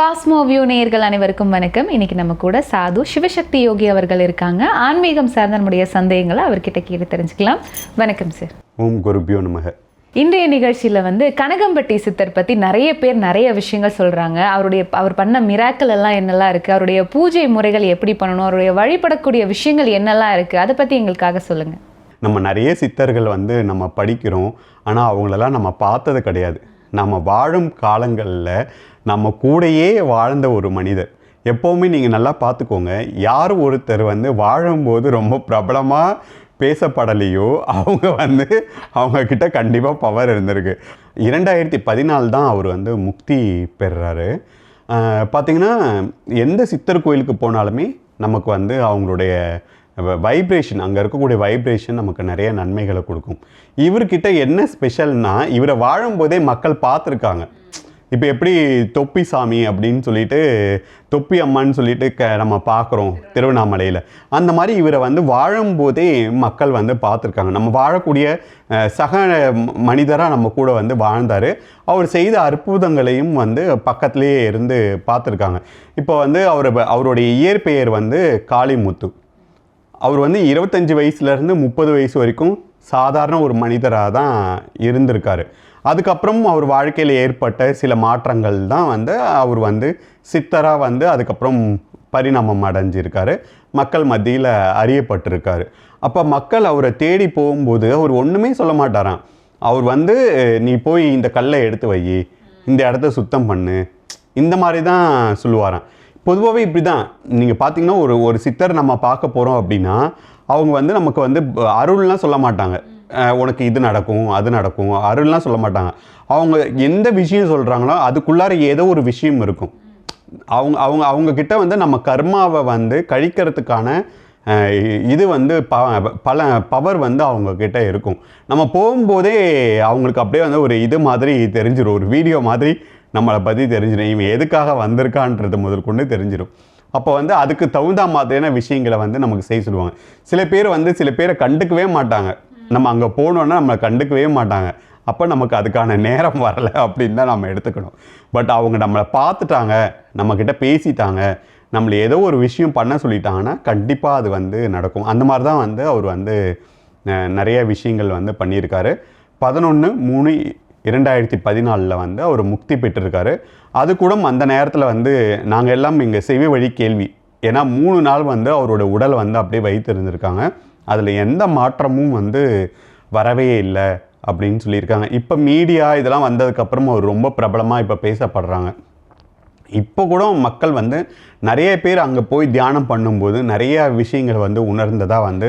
Cosmo view நேயர்கள் அனைவருக்கும் வணக்கம். இன்னைக்கு நம்ம கூட சாது சிவசக்தி யோகி அவர்கள் இருக்காங்க. ஆன்மீகம் சார்ந்த நம்முடைய சந்தேகங்களை அவர்கிட்ட கேட்டு தெரிஞ்சுக்கலாம். வணக்கம் சார் ஓம் குருபியோ நமக. இன்றைய நிகழ்ச்சியில் வந்து கனகம்பட்டி சித்தர் பற்றி நிறைய பேர் நிறைய விஷயங்கள் சொல்கிறாங்க அவருடைய அவர் பண்ண மிராக்கள் எல்லாம் என்னெல்லாம் இருக்குது அவருடைய பூஜை முறைகள் எப்படி பண்ணணும்? அவருடைய வழிபடக்கூடிய விஷயங்கள் என்னெல்லாம் இருக்குது அதை பற்றி எங்களுக்காக சொல்லுங்கள் நம்ம நிறைய சித்தர்கள் வந்து நம்ம படிக்கிறோம். ஆனால் அவங்களெல்லாம் நம்ம பார்த்தது கிடையாது. நம்ம வாழும் காலங்களில் நம்ம கூடயே வாழ்ந்த ஒரு மனிதர். எப்போவுமே நீங்கள் நல்லா பார்த்துக்கோங்க. யார் ஒருத்தர் வந்து வாழும்போது ரொம்ப பிரபலமாக பேசப்படலையோ அவங்க வந்து அவங்கக்கிட்ட கண்டிப்பாக பவர் இருந்திருக்கு. இரண்டாயிரத்தி பதினாலு தான் அவர் வந்து முக்தி பெறுறாரு. பார்த்திங்கன்னா எந்த சித்தர் கோயிலுக்கு போனாலுமே நமக்கு வந்து அவங்களுடைய வைப்ரேஷன் அங்கே இருக்கக்கூடிய வைப்ரேஷன் நமக்கு நிறைய நன்மைகளை கொடுக்கும். இவர்கிட்ட என்ன ஸ்பெஷல்னால் இவரை வாழும்போதே மக்கள் பார்த்துருக்காங்க. இப்போ எப்படி தொப்பி சாமி அப்படின்னு சொல்லிட்டு தொப்பி அம்மான்னு சொல்லிட்டு க நம்ம பார்க்குறோம் திருவண்ணாமலையில். அந்த மாதிரி இவரை வந்து வாழும்போதே மக்கள் வந்து பார்த்துருக்காங்க. நம்ம வாழக்கூடிய சக மனிதராக நம்ம கூட வந்து வாழ்ந்தார். அவர் செய்த அற்புதங்களையும் வந்து பக்கத்துலேயே இருந்து பார்த்துருக்காங்க. இப்போ வந்து அவர் அவருடைய இயற்பெயர் வந்து காளிமுத்து. அவர் வந்து இருபத்தஞ்சி வயசுலேருந்து முப்பது வயசு வரைக்கும் சாதாரண ஒரு மனிதராக தான் இருந்திருக்காரு. அதுக்கப்புறம் அவர் வாழ்க்கையில் ஏற்பட்ட சில மாற்றங்கள் தான் வந்து அவர் வந்து சித்தராக வந்து அதுக்கப்புறம் பரிணாமம் அடைஞ்சிருக்காரு. மக்கள் மத்தியில் அறியப்பட்டிருக்காரு. அப்போ மக்கள் அவரை தேடி போகும்போது அவர் ஒன்றுமே சொல்ல மாட்டாராம். அவர் வந்து நீ போய் இந்த கல்லை எடுத்து வை. இந்த இடத்த சுத்தம் பண்ணு. இந்த மாதிரி தான் சொல்லுவாராம். பொதுவாகவே இப்படி தான் நீங்கள் பார்த்தீங்கன்னா ஒரு ஒரு சித்தர் நம்ம பார்க்க போகிறோம் அப்படின்னா அவங்க வந்து நமக்கு வந்து அருள்லாம் சொல்ல மாட்டாங்க. உனக்கு இது நடக்கும் அது நடக்கும். அருள்லாம் சொல்ல மாட்டாங்க. அவங்க எந்த விஷயம் சொல்கிறாங்களோ அதுக்குள்ளார ஏதோ ஒரு விஷயம் இருக்கும். அவங்க அவங்க அவங்கக்கிட்ட வந்து நம்ம கர்மாவை வந்து கழிக்கிறதுக்கான இது வந்து ப பல பவர் வந்து அவங்கக்கிட்ட இருக்கும். நம்ம போகும்போதே அவங்களுக்கு அப்படியே வந்து ஒரு இது மாதிரி தெரிஞ்சிடும் ஒரு வீடியோ மாதிரி நம்மளை பற்றி தெரிஞ்சிடும் இவன் எதுக்காக வந்திருக்கான்றது முதற்கொண்டு தெரிஞ்சிடும் அப்போ வந்து அதுக்கு தகுந்த மாதிரியான விஷயங்களை வந்து நமக்கு செய்ய சொல்லுவாங்க. சில பேர் வந்து சில பேரை கண்டுக்கவே மாட்டாங்க. நம்ம அங்கே போனோன்னா நம்மளை கண்டுக்கவே மாட்டாங்க. அப்போ நமக்கு அதுக்கான நேரம் வரலை அப்படின்னு தான் நம்ம எடுத்துக்கணும். பட் அவங்க நம்மளை பார்த்துட்டாங்க நம்மக்கிட்ட பேசிட்டாங்க நம்மளை ஏதோ ஒரு விஷயம் பண்ண சொல்லிட்டாங்கன்னா கண்டிப்பாக அது வந்து நடக்கும். அந்த மாதிரி தான் வந்து அவர் வந்து நிறைய விஷயங்கள் வந்து பண்ணியிருக்காரு. பதினொன்று மூணு இரண்டாயிரத்தி பதினாலில் வந்து அவர் முக்தி பெற்றிருக்காரு. அது கூட அந்த நேரத்தில் வந்து நாங்கள் எல்லாம் இங்கே செவி வழி கேள்வி. ஏன்னா மூணு நாள் வந்து அவரோட உடல் வந்து அப்படியே வைத்திருந்திருக்காங்க. அதில் எந்த மாற்றமும் வந்து வரவே இல்லை அப்படின்னு சொல்லியிருக்காங்க. இப்போ மீடியா இதெல்லாம் வந்ததுக்கப்புறம் அவர் ரொம்ப பிரபலமாக இப்போ பேசப்படுறாங்க. இப்போ கூட மக்கள் வந்து நிறைய பேர் அங்கே போய் தியானம் பண்ணும்போது நிறைய விஷயங்கள் வந்து உணர்ந்ததாக வந்து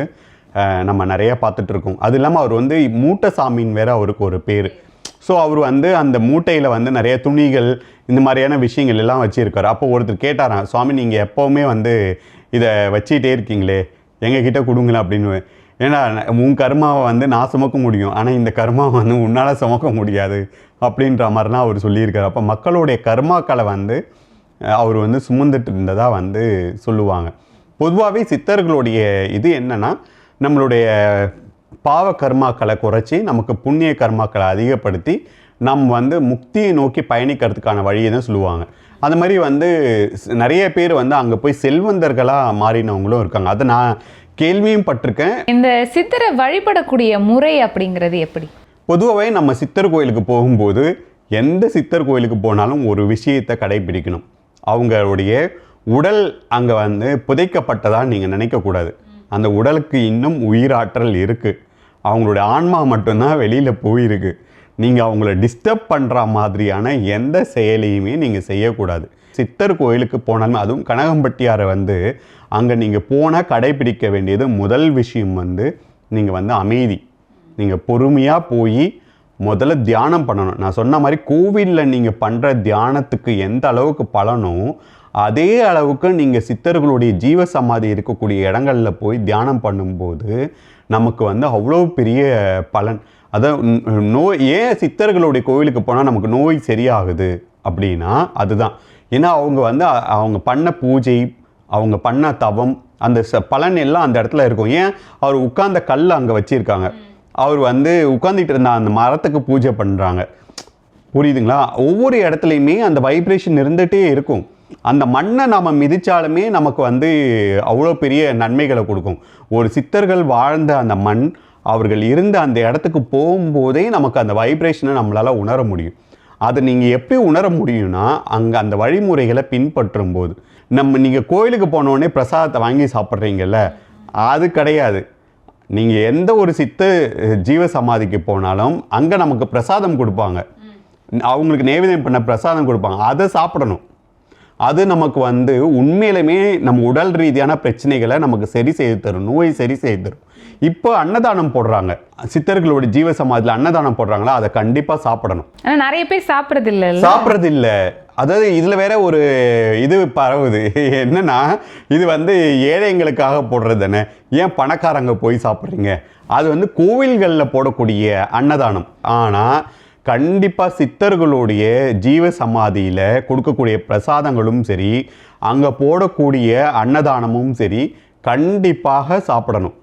நம்ம நிறைய பார்த்துட்ருக்கோம் அது இல்லாமல் அவர் வந்து மூட்டை சாமின்னு வேறு அவருக்கு ஒரு பேர். ஸோ அவர் வந்து அந்த மூட்டையில் வந்து நிறைய துணிகள் இந்த மாதிரியான விஷயங்கள் எல்லாம் வச்சுருக்காரு. அப்போ ஒருத்தர் கேட்டாராம் சுவாமி நீங்கள் எப்போவுமே வந்து இதை வச்சுக்கிட்டே இருக்கீங்களே எங்ககிட்ட கொடுங்களேன் அப்படின்னு. ஏன்னா உன் கர்மாவை வந்து நான் சுமக்க முடியும். ஆனால் இந்த கர்மாவை வந்து உன்னால் சுமக்க முடியாது அப்படின்ற மாதிரிலாம் அவர் சொல்லியிருக்காரு. அப்போ மக்களுடைய கர்மாக்களை வந்து அவர் வந்து சுமந்துட்டு இருந்ததாக வந்து சொல்லுவாங்க. பொதுவாகவே சித்தர்களுடைய இது என்னன்னா நம்மளுடைய பாவ கர்மாக்களை குறைச்சி நமக்கு புண்ணிய கர்மாக்களை அதிகப்படுத்தி நம் வந்து முக்தியை நோக்கி பயணிக்கிறதுக்கான வழியை தான் சொல்லுவாங்க. அந்த மாதிரி வந்து நிறைய பேர் வந்து அங்கே போய் செல்வந்தர்களாக மாறினவங்களும் இருக்காங்க. அதை நான் கேள்வியும் பட்டிருக்கேன். இந்த சித்தரை வழிபடக்கூடிய முறை அப்படிங்கிறது எப்படி? பொதுவாகவே நம்ம சித்தர் கோயிலுக்கு போகும்போது எந்த சித்தர் கோயிலுக்கு போனாலும் ஒரு விஷயத்தை கடைபிடிக்கணும். அவங்களுடைய உடல் அங்கே வந்து புதைக்கப்பட்டதா நீங்கள் நினைக்கக்கூடாது. அந்த உடலுக்கு இன்னும் உயிராற்றல் இருக்குது அவங்களுடைய ஆன்மா மட்டும்தான் வெளியில் போயிருக்கு. நீங்கள் அவங்கள டிஸ்டர்ப் பண்ணுற மாதிரியான எந்த செயலையுமே நீங்கள் செய்யக்கூடாது. சித்தர் கோயிலுக்கு போனாலுமே அதுவும் கனகம்பட்டியாரை வந்து அங்கே நீங்கள் போனால் கடைபிடிக்க வேண்டியது முதல் விஷயம் வந்து நீங்கள் வந்து அமைதி. நீங்கள் பொறுமையாக போய் முதல்ல தியானம் பண்ணணும். நான் சொன்ன மாதிரி கோவிலில் நீங்கள் பண்ணுற தியானத்துக்கு எந்த அளவுக்கு பலனோ அதே அளவுக்கு நீங்கள் சித்தர்களுடைய ஜீவ சமாதி இருக்கக்கூடிய இடங்களில் போய் தியானம் பண்ணும்போது நமக்கு வந்து அவ்வளோ பெரிய பலன். அதான் நோய் ஏன் சித்தர்களுடைய கோவிலுக்கு போனால் நமக்கு நோய் சரியாகுது அப்படின்னா அதுதான். ஏன்னா அவங்க வந்து அவங்க பண்ண பூஜை அவங்க பண்ண தவம் அந்த ச- பலன் எல்லாம் அந்த இடத்துல இருக்கும். ஏன்? அவர் உட்கார்ந்த கல் அங்கே வச்சுருக்காங்க. அவர் வந்து உட்காந்துட்டு இருந்த அந்த மரத்துக்கு பூஜை பண்ணுறாங்க புரியுதுங்களா? ஒவ்வொரு இடத்துலையுமே அந்த வைப்ரேஷன் இருந்துகிட்டே இருக்கும். அந்த மண்ணை நாம் மிதித்தாலுமே நமக்கு வந்து அவ்வளோ பெரிய நன்மைகளை கொடுக்கும். ஒரு சித்தர்கள் வாழ்ந்த அந்த மண் அவர்கள் இருந்த அந்த இடத்துக்கு போகும்போதே நமக்கு அந்த வைப்ரேஷனை நம்மளால் உணர முடியும். அதை நீங்கள் எப்படி உணர முடியும்னா அங்கே அந்த வழிமுறைகளை பின்பற்றும் போது நம்ம நீங்கள் கோயிலுக்கு போனோடனே பிரசாதத்தை வாங்கி சாப்பிட்றீங்கல்ல அது கிடையாது. நீங்கள் எந்த ஒரு சித்த ஜீவ சமாதிக்கு போனாலும் அங்கே நமக்கு பிரசாதம் கொடுப்பாங்க. அவங்களுக்கு நைவேத்தியம் பண்ண பிரசாதம் கொடுப்பாங்க. அதை சாப்பிடணும். அது நமக்கு வந்து உண்மையிலுமே நம்ம உடல் ரீதியான பிரச்சனைகளை நமக்கு சரி செய்து தரும் நோயை சரி செய்து தரும். இப்போ அன்னதானம் போடுறாங்க. சித்தர்களோட ஜீவ சமாதியில் அன்னதானம் போடுறாங்களா? அதை கண்டிப்பாக சாப்பிடணும். ஆனா நிறைய பேர் சாப்பிட்றது இல்ல? சாப்பிட்றது இல்ல அதாவது இதுல வேற ஒரு இது பரவுது. என்னன்னா இது வந்து ஏழைங்களுக்காக போடுறது தானே. ஏன் பணக்காரங்க போய் சாப்பிட்றீங்க? அது வந்து கோவில்களில் போடக்கூடிய அன்னதானம். ஆனா கண்டிப்பாக சித்தர்களுடைய ஜீவ சமாதியில் கொடுக்கக்கூடிய பிரசாதங்களும் சரி அங்கே போடக்கூடிய அன்னதானமும் சரி கண்டிப்பாக சாப்பிடணும்.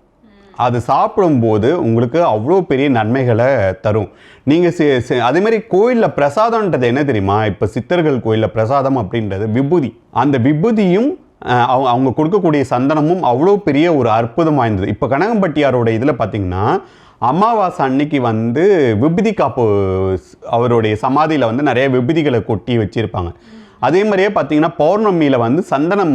அது சாப்பிடும்போது உங்களுக்கு அவ்வளோ பெரிய நன்மைகளை தரும். நீங்கள் அதே கோயிலில் பிரசாதம்ன்றது என்ன தெரியுமா? இப்போ சித்தர்கள் கோயிலில் பிரசாதம் அப்படின்றது விபூதி. அந்த விபூதியும் அவங்க அவங்க கொடுக்கக்கூடிய சந்தனமும் அவ்வளோ பெரிய ஒரு அற்புதம் வாய்ந்தது. இப்போ கனகம்பட்டியாரோட இதில் பார்த்திங்கன்னா அமாவாசை அன்னைக்கு வந்து விபூதி காப்பு அவருடைய சமாதியில் வந்து நிறைய விபூதிகளை கொட்டி வச்சுருப்பாங்க. அதே மாதிரியே பார்த்தீங்கன்னா பௌர்ணமியில் வந்து சந்தனம்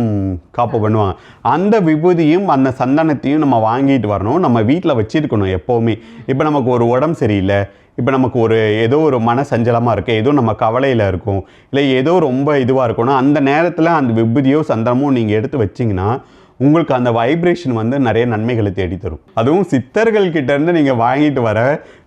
காப்பு பண்ணுவாங்க. அந்த விபூதியும் அந்த சந்தனத்தையும் நம்ம வாங்கிட்டு வரணும். நம்ம வீட்டில் வச்சிருக்கணும் எப்போவுமே. இப்போ நமக்கு ஒரு உடம்பு சரியில்லை. இப்போ நமக்கு ஒரு ஏதோ ஒரு மன சஞ்சலமாக இருக்குது ஏதோ நம்ம கவலையில் இருக்கும். இல்லை ஏதோ ரொம்ப இதுவாக இருக்கணும் அந்த நேரத்தில் அந்த விபூதியோ சந்தனமோ நீங்கள் எடுத்து வச்சிங்கன்னா உங்களுக்கு அந்த வைப்ரேஷன் வந்து நிறைய நன்மைகளை தேடி தரும் அதுவும் சித்தர்கள் கிட்டேருந்து நீங்கள் வாங்கிட்டு வர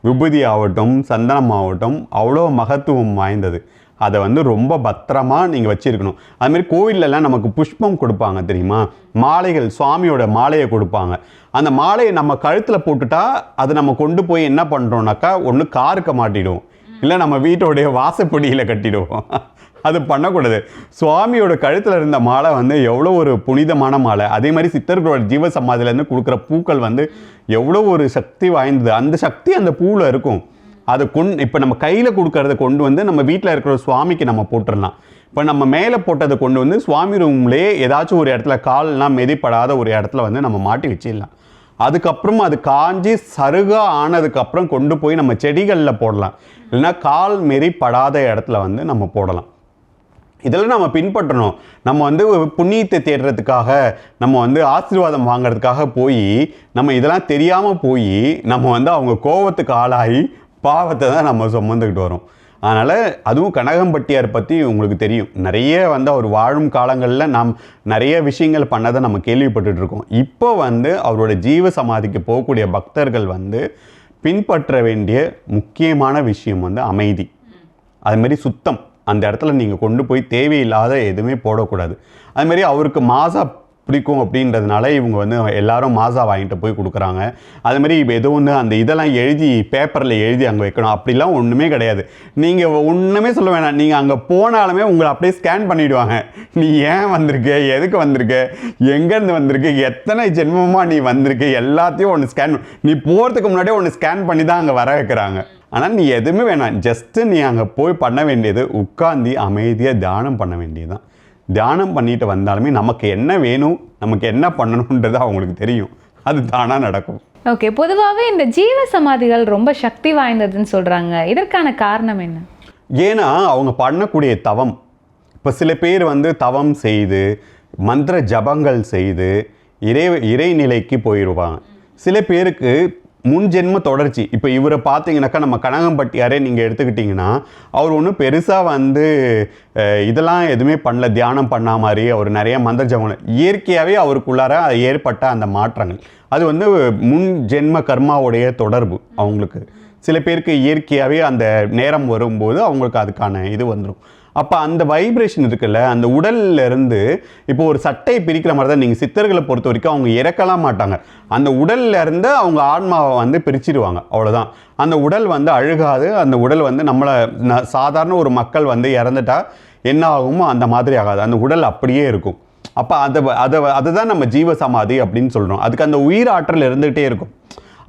விபூதி ஆகட்டும் சந்தனம் ஆகட்டும் அவ்வளோ மகத்துவம் வாய்ந்தது. அதை வந்து ரொம்ப பத்திரமா நீங்கள் வச்சுருக்கணும். அதுமாரி கோவில்லலாம் நமக்கு புஷ்பம் கொடுப்பாங்க தெரியுமா? மாலைகள் சுவாமியோட மாலையை கொடுப்பாங்க. அந்த மாலையை நம்ம கழுத்தில் போட்டுட்டா அது நம்ம கொண்டு போய் என்ன பண்ணுறோம்னாக்கா ஒன்று காருக்க மாட்டிடுவோம் இல்லை நம்ம வீட்டோடைய வாசப்படியில் கட்டிடுவோம். அது பண்ணக்கூடாது. சுவாமியோட கழுத்தில் இருந்த மாலை வந்து எவ்வளோ ஒரு புனிதமான மாலை. அதே மாதிரி சித்தர்களோட ஜீவ சமாதியிலேருந்து கொடுக்குற பூக்கள் வந்து எவ்வளோ ஒரு சக்தி வாய்ந்தது. அந்த சக்தி அந்த பூவில் இருக்கும். அதை கொண் இப்போ நம்ம கையில் கொடுக்கறத கொண்டு வந்து நம்ம வீட்டில் இருக்கிற சுவாமிக்கு நம்ம போட்டுடலாம் இப்போ நம்ம மேலே போட்டதை கொண்டு வந்து சுவாமி ரூம்லேயே ஏதாச்சும் ஒரு இடத்துல கால்லாம் மெதிப்படாத ஒரு இடத்துல வந்து நம்ம மாட்டி வச்சிடலாம். அதுக்கப்புறம் அது காஞ்சி சருகா ஆனதுக்கப்புறம் கொண்டு போய் நம்ம செடிகளில் போடலாம். இல்லைன்னா கால் மெரி படாத இடத்துல வந்து நம்ம போடலாம். இதெல்லாம் நம்ம பின்பற்றணும். நம்ம வந்து புண்ணியத்தை தேடுறதுக்காக நம்ம வந்து ஆசீர்வாதம் வாங்குறதுக்காக போய் நம்ம இதெல்லாம் தெரியாமல் போய் நம்ம வந்து அவங்க கோவத்துக்கு ஆளாகி பாவத்தை தான் நம்ம சுமந்துக்கிட்டு வரோம். அதனால் அதுவும் கனகம்பட்டியார் பற்றி உங்களுக்கு தெரியும். நிறைய வந்து அவர் வாழும் காலங்களில் நாம் நிறைய விஷயங்கள் பண்ணதை நம்ம கேள்விப்பட்டுட்டு இருக்கோம். இப்போ வந்து அவரோட ஜீவ சமாதிக்கு போகக்கூடிய பக்தர்கள் வந்து பின்பற்ற வேண்டிய முக்கியமான விஷயம் வந்து அமைதி. அது மாதிரி சுத்தம். அந்த இடத்துல நீங்கள் கொண்டு போய் தேவையில்லாத எதுவுமே போடக்கூடாது. அதுமாதிரி அவருக்கு மாசா பிடிக்கும் அப்படின்றதுனால இவங்க வந்து எல்லாரும் மாசா வாங்கிட்டு போய் கொடுக்குறாங்க. அது மாதிரி இப்போ எது ஒன்று அந்த இதெல்லாம் எழுதி பேப்பரில் எழுதி அங்கே வைக்கணும். அப்படிலாம் ஒன்றுமே கிடையாது. நீங்கள் ஒன்றுமே சொல்ல வேணாம். நீங்கள் அங்கே போனாலுமே உங்களை அப்படியே ஸ்கேன் பண்ணிவிடுவாங்க நீ ஏன் வந்திருக்க? எதுக்கு வந்திருக்க? எங்கேருந்து வந்திருக்கு? எத்தனை ஜென்மமாக நீ வந்திருக்க? எல்லாத்தையும் ஒன்று ஸ்கேன் நீ போகிறதுக்கு முன்னாடியே ஒன்று ஸ்கேன் பண்ணி தான் அங்கே வர வைக்கிறாங்க. ஆனால் நீ எதுவுமே வேணாம். ஜஸ்ட்டு நீ அங்கே போய் பண்ண வேண்டியது உட்காந்து அமைதியாக தியானம் பண்ண வேண்டியதுதான். தியானம் பண்ணிட்டு வந்தாலுமே நமக்கு என்ன வேணும் நமக்கு என்ன பண்ணணுன்றது அவங்களுக்கு தெரியும். அது தானாக நடக்கும். ஓகே பொதுவாகவே இந்த ஜீவ சமாதிகள் ரொம்ப சக்தி வாய்ந்ததுன்னு சொல்றாங்க. இதற்கான காரணம் என்ன? ஏன்னா அவங்க பண்ணக்கூடிய தவம். இப்போ சில பேர் வந்து தவம் செய்து மந்திர ஜபங்கள் செய்து இறை இறைநிலைக்கு போயிடுவாங்க சில பேருக்கு முன் ஜென்ம தொடர்ச்சி. இப்போ இவரை பார்த்தீங்கன்னாக்கா நம்ம கனகம்பட்டியாரே நீங்கள் எடுத்துக்கிட்டிங்கன்னா அவர் ஒன்றும் பெருசாக வந்து இதெல்லாம் எதுவுமே பண்ணல. தியானம் பண்ணா மாதிரி அவர் நிறைய மந்திர ஜபங்கள். இயற்கையாகவே அவருக்குள்ளார ஏற்பட்ட அந்த மாற்றங்கள். அது வந்து முன் ஜென்ம கர்மாவுடைய தொடர்பு அவங்களுக்கு. சில பேருக்கு இயற்கையாகவே அந்த நேரம் வரும்போது அவங்களுக்கு அதுக்கான இது வந்துடும் அப்போ அந்த வைப்ரேஷன் இருக்குல்ல அந்த உடல்ல இருந்து இப்போ ஒரு சட்டையை பிரிக்கிற மாதிரி தான் நீங்கள் சித்தர்களை பொறுத்த வரைக்கும் அவங்க இறக்கலாம் மாட்டாங்க. அந்த உடல்ல இருந்து அவங்க ஆன்மாவை வந்து பிரிச்சிடுவாங்க அவ்வளோதான் அந்த உடல் வந்து அழுகாது. அந்த உடல் வந்து நம்மளை ந- சாதாரண ஒரு மக்கள் வந்து இறந்துட்டா என்ன ஆகுமோ அந்த மாதிரி ஆகாது. அந்த உடல் அப்படியே இருக்கும். அப்போ அதை அதை அதை தான் நம்ம ஜீவ சமாதி அப்படின்னு சொல்கிறோம் அதுக்கு அந்த உயிர் ஆற்றல் இருந்துகிட்டே இருக்கும்.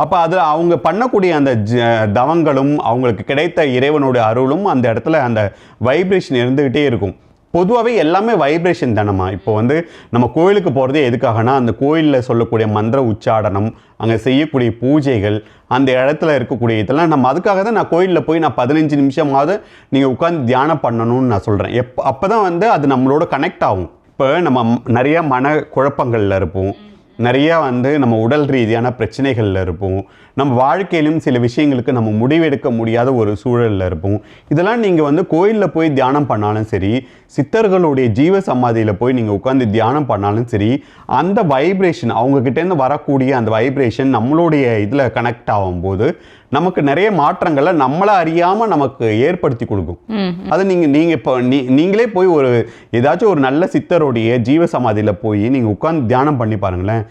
அப்போ அதில் அவங்க பண்ணக்கூடிய அந்த ஜ தவங்களும் அவங்களுக்கு கிடைத்த இறைவனுடைய அருளும் அந்த இடத்துல அந்த வைப்ரேஷன் இருந்துக்கிட்டே இருக்கும். பொதுவாகவே எல்லாமே வைப்ரேஷன் தானம்மா? இப்போ வந்து நம்ம கோயிலுக்கு போகிறதே எதுக்காகனா அந்த கோயிலில் சொல்லக்கூடிய மந்திர உச்சாடனம் அங்கே செய்யக்கூடிய பூஜைகள் அந்த இடத்துல இருக்கக்கூடிய இதெல்லாம் நம்ம அதுக்காக தான் நான் கோயிலில் போய் நான் பதினஞ்சு நிமிஷமாவது நீங்கள் உட்காந்து தியானம் பண்ணணும்னு நான் சொல்கிறேன் எப் அப்போ தான் வந்து அது நம்மளோட கனெக்ட் ஆகும். இப்போ நம்ம நிறையா நிறைய மன குழப்பங்களில் இருப்போம். நிறையா வந்து நம்ம உடல் ரீதியான பிரச்சனைகளில் இருப்போம். நம்ம வாழ்க்கையிலும் சில விஷயங்களுக்கு நம்ம முடிவெடுக்க முடியாத ஒரு சூழலில் இருப்போம். இதெல்லாம் நீங்கள் வந்து கோயிலில் போய் தியானம் பண்ணாலும் சரி சித்தர்களுடைய ஜீவ சமாதியில் போய் நீங்கள் உட்காந்து தியானம் பண்ணாலும் சரி அந்த வைப்ரேஷன் அவங்கக்கிட்டேருந்து வரக்கூடிய அந்த வைப்ரேஷன் நம்மளுடைய இதில் கனெக்ட் ஆகும்போது நமக்கு நிறைய மாற்றங்களை நம்மளை அறியாமல் நமக்கு ஏற்படுத்தி கொடுக்கும். அது நீங்கள் நீங்கள் இப்போ நீ நீங்களே போய் ஒரு ஏதாச்சும் ஒரு நல்ல சித்தருடைய ஜீவ சமாதியில் போய் நீங்கள் உட்காந்து தியானம் பண்ணி பாருங்களேன்.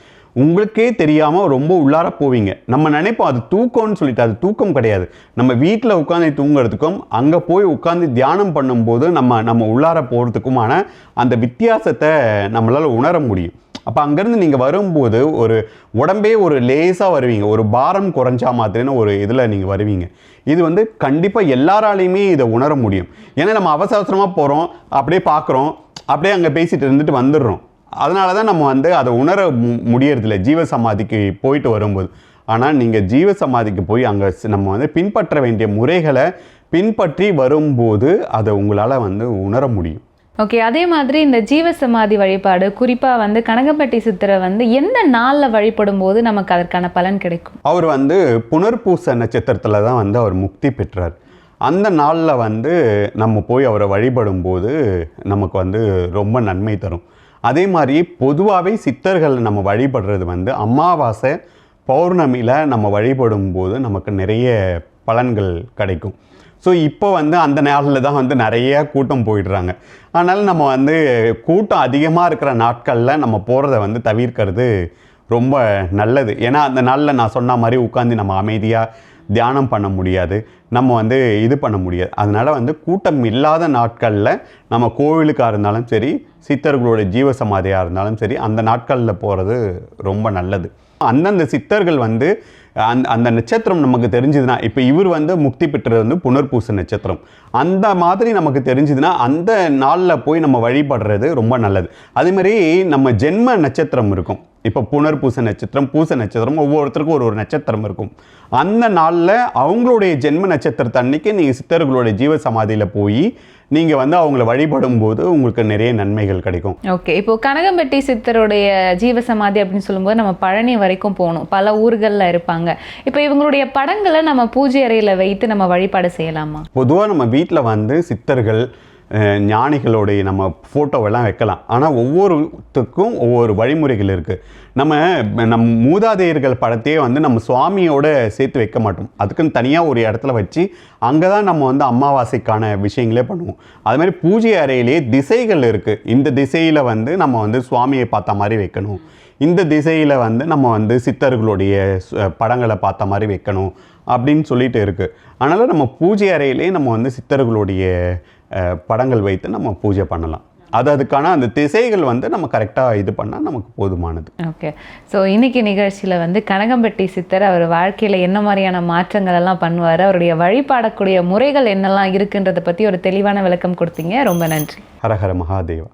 உங்களுக்கே தெரியாமல் ரொம்ப உள்ளார போவீங்க. நம்ம நினைப்போம் அது தூக்கம்னு சொல்லிட்டு அது தூக்கம் கிடையாது. நம்ம வீட்டில் உட்காந்து தூங்குறதுக்கும் அங்கே போய் உட்காந்து தியானம் பண்ணும்போது நம்ம நம்ம உள்ளார போகிறதுக்குமான அந்த வித்தியாசத்தை நம்மளால் உணர முடியும். அப்போ அங்கேருந்து நீங்கள் வரும்போது ஒரு உடம்பே ஒரு லேசாக வருவீங்க. ஒரு பாரம் குறைஞ்சா மாதிரின்னு ஒரு இதில் நீங்கள் வருவீங்க. இது வந்து கண்டிப்பாக எல்லாராலையுமே இதை உணர முடியும். ஏன்னா நம்ம அவசர அவசரமாக போகிறோம் அப்படியே பார்க்குறோம் அப்படியே அங்கே பேசிட்டு இருந்துட்டு வந்துடுறோம். அதனால தான் நம்ம வந்து அதை உணர மு- முடியறதில்ல. ஜீவ சமாதிக்கு போயிட்டு வரும்போது. ஆனால் நீங்கள் ஜீவ சமாதிக்கு போய் அங்கே நம்ம வந்து பின்பற்ற வேண்டிய முறைகளை பின்பற்றி வரும்போது அதை உங்களால் வந்து உணர முடியும். ஓகே அதே மாதிரி இந்த ஜீவ சமாதி வழிபாடு குறிப்பாக வந்து கனகம்பட்டி சித்தரை வந்து எந்த நாளில் வழிபடும் போது நமக்கு அதற்கான பலன் கிடைக்கும்? அவர் வந்து புனர்பூச நட்சத்திரத்தில் தான் வந்து அவர் முக்தி பெற்றார். அந்த நாளில் வந்து நம்ம போய் அவரை வழிபடும்போது நமக்கு வந்து ரொம்ப நன்மை தரும். அதே மாதிரி பொதுவாகவே சித்தர்கள் நம்ம வழிபடுறது வந்து அமாவாசை பௌர்ணமியில் நம்ம வழிபடும் போது நமக்கு நிறைய பலன்கள் கிடைக்கும். ஸோ இப்போ வந்து அந்த நாளில் தான் வந்து நிறைய கூட்டம் போயிடுறாங்க. அதனால் நம்ம வந்து கூட்டம் அதிகமாக இருக்கிற நாட்களில் நம்ம போகிறத வந்து தவிர்க்கிறது ரொம்ப நல்லது. ஏன்னா அந்த நாளில் நான் சொன்ன மாதிரி உட்காந்து நம்ம அமைதியாக தியானம் பண்ண முடியாது. நம்ம வந்து இது பண்ண முடியாது. அதனால் வந்து கூட்டம் இல்லாத நாட்களில் நம்ம கோவிலுக்காக இருந்தாலும் சரி சித்தர்களோட ஜீவ சமாதியாக இருந்தாலும் சரி அந்த நாட்களில் போகிறது ரொம்ப நல்லது. அந்தந்த சித்தர்கள் வந்து அந்த அந்த நட்சத்திரம் நமக்கு தெரிஞ்சுதுன்னா இப்போ இவர் வந்து முக்தி பெற்றது வந்து புனர்பூச நட்சத்திரம். அந்த மாதிரி நமக்கு தெரிஞ்சுதுன்னா அந்த நாளில் போய் நம்ம வழிபடுறது ரொம்ப நல்லது. அதேமாதிரி நம்ம ஜென்ம நட்சத்திரம் இருக்கும். இப்போ புனர்பூச நட்சத்திரம் பூச நட்சத்திரம் ஒவ்வொருத்தருக்கும் ஒரு ஒரு நட்சத்திரம் இருக்கும். அந்த நாளில் அவங்களுடைய ஜென்ம நட்சத்திரத்தை அன்னைக்கு நீங்கள் சித்தர்களுடைய ஜீவ சமாதியில் போய் நீங்கள் வந்து அவங்கள வழிபடும் போது உங்களுக்கு நிறைய நன்மைகள் கிடைக்கும். ஓகே. இப்போ கனகம்பட்டி சித்தருடைய ஜீவ சமாதி அப்படின்னு சொல்லும்போது நம்ம பழனி வரைக்கும் போகணும். பல ஊர்களில் இருப்பாங்க. இப்போ இவங்களுடைய படங்களை நம்ம பூஜை அறையில் வைத்து நம்ம வழிபாடு செய்யலாமா? பொதுவாக நம்ம வீட்டில் வந்து சித்தர்கள் ஞானிகளுடைய நம்ம ஃபோட்டோவெல்லாம் வைக்கலாம். ஆனால் ஒவ்வொருத்துக்கும் ஒவ்வொரு வழிமுறைகள் இருக்குது நம்ம நம் மூதாதையர்கள் படத்தையே வந்து நம்ம சுவாமியோட சேர்த்து வைக்க மாட்டோம். அதுக்குன்னு தனியாக ஒரு இடத்துல வச்சு அங்கே தான் நம்ம வந்து அமாவாசைக்கான விஷயங்களே பண்ணுவோம். அது மாதிரி பூஜை அறையிலேயே திசைகள் இருக்குது இந்த திசையில் வந்து நம்ம வந்து சுவாமியை பார்த்த மாதிரி வைக்கணும். இந்த திசையில் வந்து நம்ம வந்து சித்தர்களுடைய படங்களை பார்த்த மாதிரி வைக்கணும். அப்படின்னு சொல்லிட்டு இருக்குது அதனால் நம்ம பூஜை அறையிலே நம்ம வந்து சித்தர்களுடைய படங்கள் வைத்து நம்ம பூஜை பண்ணலாம். அது அதுக்கான அந்த திசைகள் வந்து நம்ம கரெக்டாக இது பண்ணால் நமக்கு போதுமானது. ஓகே ஸோ இன்னைக்கு நிகழ்ச்சியில் வந்து கனகம்பட்டி சித்தர் அவர் வாழ்க்கையில் என்ன மாதிரியான மாற்றங்கள் எல்லாம் பண்ணுவார் அவருடைய வழிபாடக்கூடிய முறைகள் என்னெல்லாம் இருக்குன்றதை பற்றி ஒரு தெளிவான விளக்கம் கொடுத்தீங்க. ரொம்ப நன்றி. ஹரஹர மகாதேவா.